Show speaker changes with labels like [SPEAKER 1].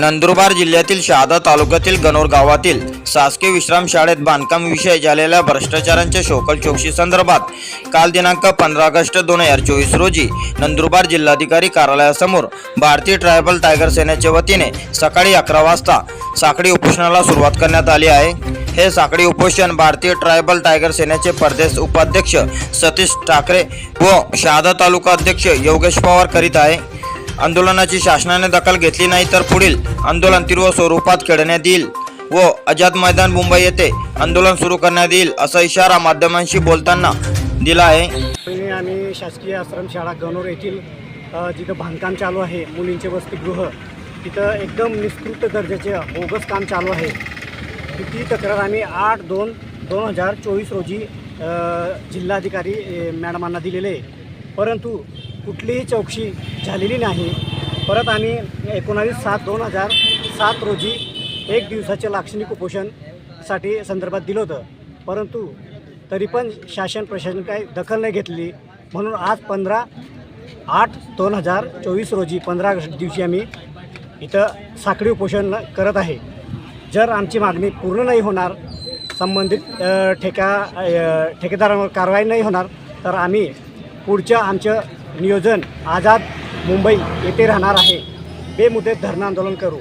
[SPEAKER 1] नंदुरबार जिल्ह्यातील शहादा तालुक्यातील गणोर गावातील शासकीय विश्रामशाळेत बांधकाम विषय झालेल्या भ्रष्टाचारांच्या शोकल चौकशी संदर्भात काल दिनांक पंधरा ऑगस्ट दोन हजार चोवीस रोजी नंदुरबार जिल्हाधिकारी कार्यालयासमोर भारतीय ट्रायबल टायगर सेनेच्या वतीने सकाळी अकरा वाजता साखळी उपोषणाला सुरुवात करण्यात आली आहे. हे साखळी उपोषण भारतीय ट्रायबल टायगर सेनेचे प्रदेश उपाध्यक्ष सतीश ठाकरे व शहादा तालुका अध्यक्ष योगेश पवार करीत आहे. आंदोलनाची शासनाने दखल घेतली नाही तर पुढील आंदोलन तीव्र स्वरूपात खेळण्यात येईल व आझाद मैदान मुंबई येथे आंदोलन सुरू करण्यात येईल असा इशारा माध्यमांशी बोलताना दिला आहे.
[SPEAKER 2] आम्ही शासकीय आश्रमशाळा गणोर येथील जिथं बांधकाम चालू आहे मुलींचे वसतिगृह तिथं एकदम निष्कृत दर्जाचे बोगस काम चालू आहे. ती तक्रार आम्ही आठ दोन दोन हजार चोवीस रोजी जिल्हाधिकारी मॅडमांना दिलेले आहे. परंतु कुठलीही चौकशी झालेली नाही. परत आम्ही एकोणावीस सात दोन हजार सात रोजी एक दिवसाचे लाक्षणिक उपोषणसाठी संदर्भात दिलं होतं. परंतु तरी पण शासन प्रशासन काही दखल नाही घेतली. म्हणून आज पंधरा आठ दोन हजार चोवीस रोजी पंधरा ऑगस्ट दिवशी आम्ही इथं साखळी उपोषण करत आहे. जर आमची मागणी पूर्ण नाही होणार संबंधित ठेका ठेकेदारांवर कारवाई नाही होणार तर आम्ही पुढच्या आमचं नियोजन आझाद मुंबई येथे राहणार आहे. बेमुदत धरणं आंदोलन करू.